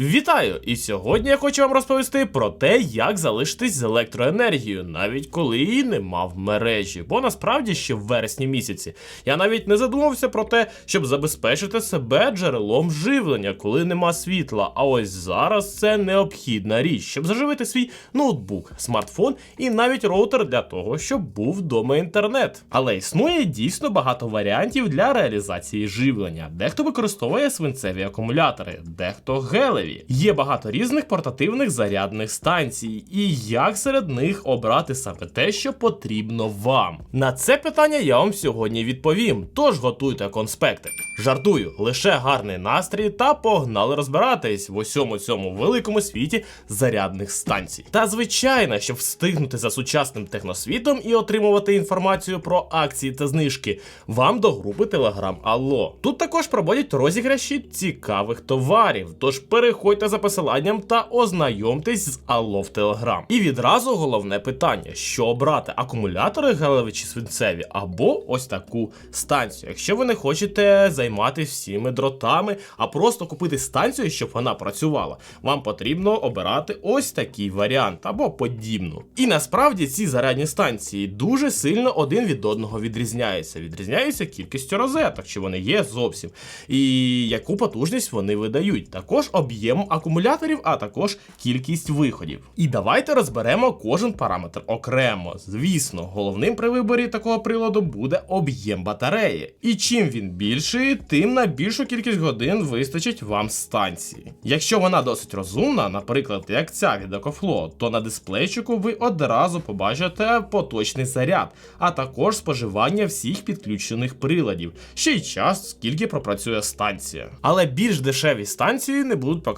Вітаю! І сьогодні я хочу вам розповісти про те, як залишитись з електроенергією, навіть коли її нема в мережі. Бо насправді ще в вересні місяці я навіть не задумався про те, щоб забезпечити себе джерелом живлення, коли нема світла. А ось зараз це необхідна річ, щоб заживити свій ноутбук, смартфон і навіть роутер для того, щоб був вдома інтернет. Але існує дійсно багато варіантів для реалізації живлення. Дехто використовує свинцеві акумулятори, дехто гелеві. Є багато різних портативних зарядних станцій, і як серед них обрати саме те, що потрібно вам. На це питання я вам сьогодні відповім. Тож готуйте конспекти. Жартую, лише гарний настрій та погнали розбиратись в усьому цьому великому світі зарядних станцій. Та звичайно, щоб встигнути за сучасним техносвітом і отримувати інформацію про акції та знижки, вам до групи Telegram Алло. Тут також проводять розіграші цікавих товарів. Тож переходьте за посиланням та ознайомтесь з Алло в Telegram. І відразу головне питання: що обрати акумулятори гелеві чи свинцеві, або ось таку станцію. Якщо ви не хочете займатися всіми дротами, а просто купити станцію, щоб вона працювала, вам потрібно обирати ось такий варіант або подібну. І насправді ці зарядні станції дуже сильно один від одного відрізняються. Відрізняються кількістю розеток, чи вони є зовсім, і яку потужність вони видають. Також об'єм акумуляторів, а також кількість виходів. І давайте розберемо кожен параметр окремо. Звісно, головним при виборі такого приладу буде об'єм батареї. І чим він більший, тим на більшу кількість годин вистачить вам станції. Якщо вона досить розумна, наприклад, як ця від EcoFlow, то на дисплейчику ви одразу побачите поточний заряд, а також споживання всіх підключених приладів, ще й час, скільки пропрацює станція. Але більш дешеві станції не будуть показувати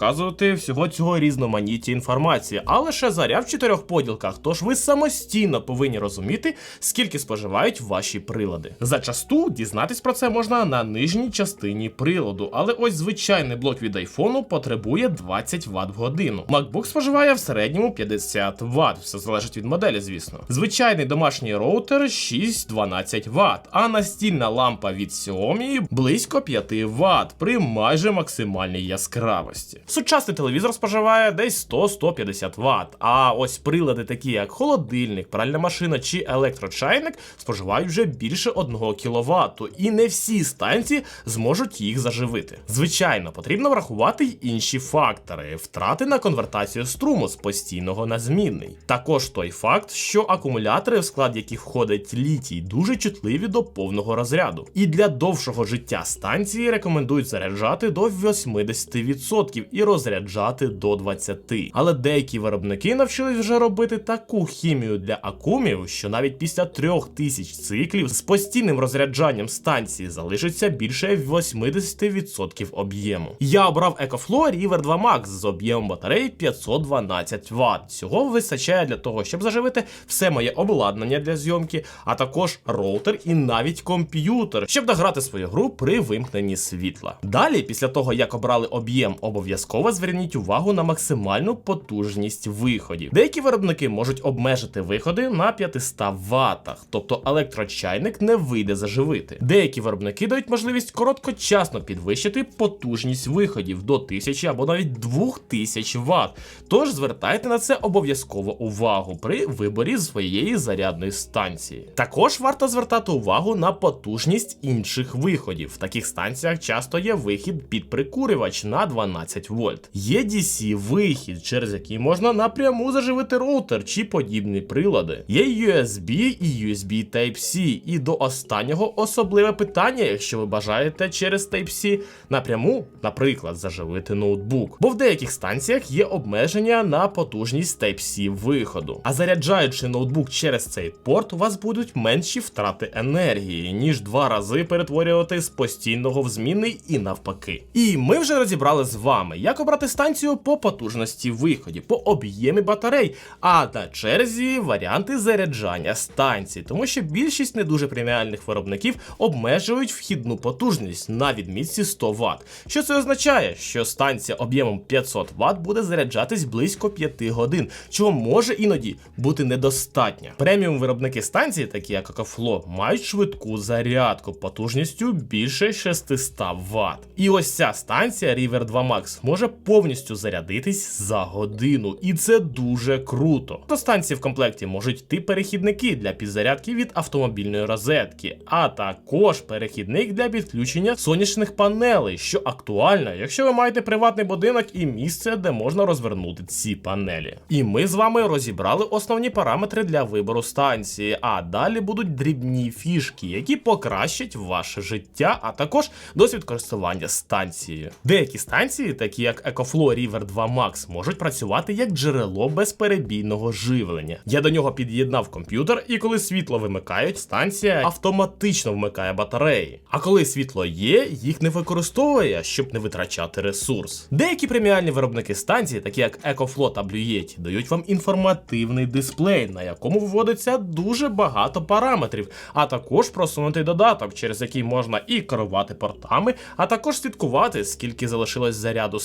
всього цього різноманіття інформації, а лише заряд в чотирьох поділках. Тож ви самостійно повинні розуміти, скільки споживають ваші прилади. Зачасту дізнатись про це можна на нижній частині приладу, але ось звичайний блок від айфону потребує 20 Вт в годину. MacBook споживає в середньому 50 Вт, все залежить від моделі, звісно. Звичайний домашній роутер 6-12 Вт, а настільна лампа від Xiaomi близько 5 Вт при майже максимальній яскравості. Сучасний телевізор споживає десь 100-150 Вт, а ось прилади, такі як холодильник, пральна машина чи електрочайник, споживають вже більше 1 кВт, і не всі станції зможуть їх заживити. Звичайно, потрібно врахувати й інші фактори: втрати на конвертацію струму з постійного на змінний. Також той факт, що акумулятори, в склад яких входить літій, дуже чутливі до повного розряду. І для довшого життя станції рекомендують заряджати до 80% і розряджати до 20%. Але деякі виробники навчились вже робити таку хімію для акумів, що навіть після 3000 циклів з постійним розряджанням станції залишиться більше 80% об'єму. Я обрав EcoFlow River 2 Max з об'ємом батареї 512 Вт. Цього вистачає для того, щоб заживити все моє обладнання для зйомки, а також роутер і навіть комп'ютер, щоб дограти свою гру при вимкненні світла. Далі, після того як обрали об'єм, обов'язково зверніть увагу на максимальну потужність виходів. Деякі виробники можуть обмежити виходи на 500 Вт, тобто електрочайник не вийде заживити. Деякі виробники дають можливість короткочасно підвищити потужність виходів до 1000 або навіть 2000 Вт. Тож звертайте на це обов'язково увагу при виборі своєї зарядної станції. Також варто звертати увагу на потужність інших виходів. В таких станціях часто є вихід під прикурювач на 12 вольт. Є DC вихід, через який можна напряму заживити роутер чи подібні прилади. Є USB і USB Type-C. І до останнього особливе питання, якщо ви бажаєте через Type-C напряму, наприклад, заживити ноутбук. Бо в деяких станціях є обмеження на потужність Type-C виходу. А заряджаючи ноутбук через цей порт, у вас будуть менші втрати енергії, ніж два рази перетворювати з постійного в змінний і навпаки. І ми вже розібрали з вами, як обрати станцію по потужності виходів, по об'ємі батарей, а на черзі варіанти заряджання станцій, тому що більшість не дуже преміальних виробників обмежують вхідну потужність на відмітці 100 Вт. Що це означає? Що станція об'ємом 500 Вт буде заряджатись близько 5 годин, чого може іноді бути недостатньо. Преміум виробники станції, такі як EcoFlow, мають швидку зарядку потужністю більше 600 Вт. І ось ця станція River 2 Max може повністю зарядитись за годину, і це дуже круто. До станції в комплекті можуть йти перехідники для підзарядки від автомобільної розетки, а також перехідник для підключення сонячних панелей, що актуально, якщо ви маєте приватний будинок і місце, де можна розвернути ці панелі. І ми з вами розібрали основні параметри для вибору станції, а далі будуть дрібні фішки, які покращать ваше життя, а також досвід користування станцією. Деякі станції, такі як EcoFlow River 2 Max, можуть працювати як джерело безперебійного живлення. Я до нього під'єднав комп'ютер, і коли світло вимикають, станція автоматично вмикає батареї. А коли світло є, їх не використовує, щоб не витрачати ресурс. Деякі преміальні виробники станції, такі як EcoFlow та Blue Yeti, дають вам інформативний дисплей, на якому вводиться дуже багато параметрів, а також просунутий додаток, через який можна і керувати портами, а також слідкувати, скільки залишилось заряду.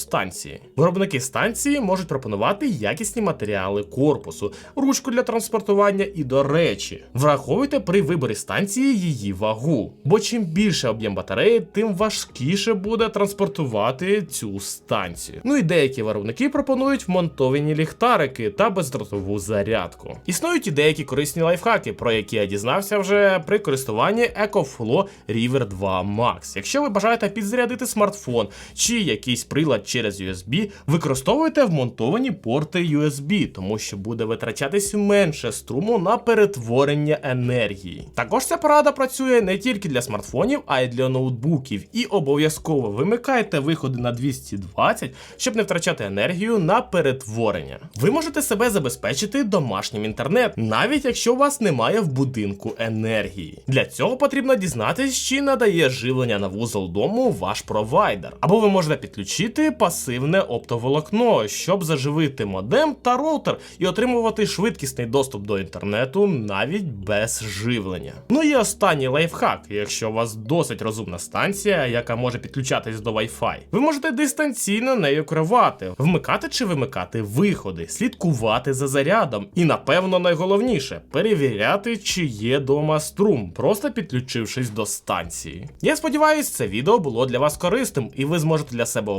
Виробники станції можуть пропонувати якісні матеріали корпусу, ручку для транспортування і до речі, враховуйте при виборі станції її вагу, бо чим більше об'єм батареї, тим важкіше буде транспортувати цю станцію. Ну і деякі виробники пропонують вмонтовані ліхтарики та бездротову зарядку. Існують і деякі корисні лайфхаки, про які я дізнався вже при користуванні EcoFlow River 2 Max. Якщо ви бажаєте підзарядити смартфон чи якийсь прилад через USB, використовуйте вмонтовані порти USB, тому що буде витрачатись менше струму на перетворення енергії. Також ця порада працює не тільки для смартфонів, а й для ноутбуків. І обов'язково вимикайте виходи на 220, щоб не втрачати енергію на перетворення. Ви можете себе забезпечити домашнім інтернет, навіть якщо у вас немає в будинку енергії. Для цього потрібно дізнатись, чи надає живлення на вузол дому ваш провайдер. Або ви можете підключити пасивне оптоволокно, щоб заживити модем та роутер і отримувати швидкісний доступ до інтернету навіть без живлення. Ну і останній лайфхак, якщо у вас досить розумна станція, яка може підключатись до Wi-Fi, ви можете дистанційно нею керувати, вмикати чи вимикати виходи, слідкувати за зарядом, і напевно найголовніше перевіряти, чи є дома струм, просто підключившись до станції. Я сподіваюся, це відео було для вас корисним, і ви зможете для себе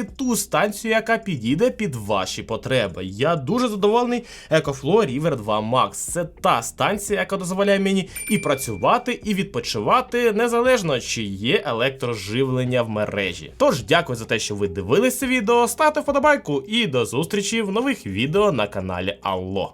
обрати ту станцію, яка підійде під ваші потреби. Я дуже задоволений EcoFlow River 2 Max. Це та станція, яка дозволяє мені і працювати, і відпочивати незалежно чи є електроживлення в мережі. Тож дякую за те, що ви дивилися відео, ставте вподобайку і до зустрічі в нових відео на каналі Алло.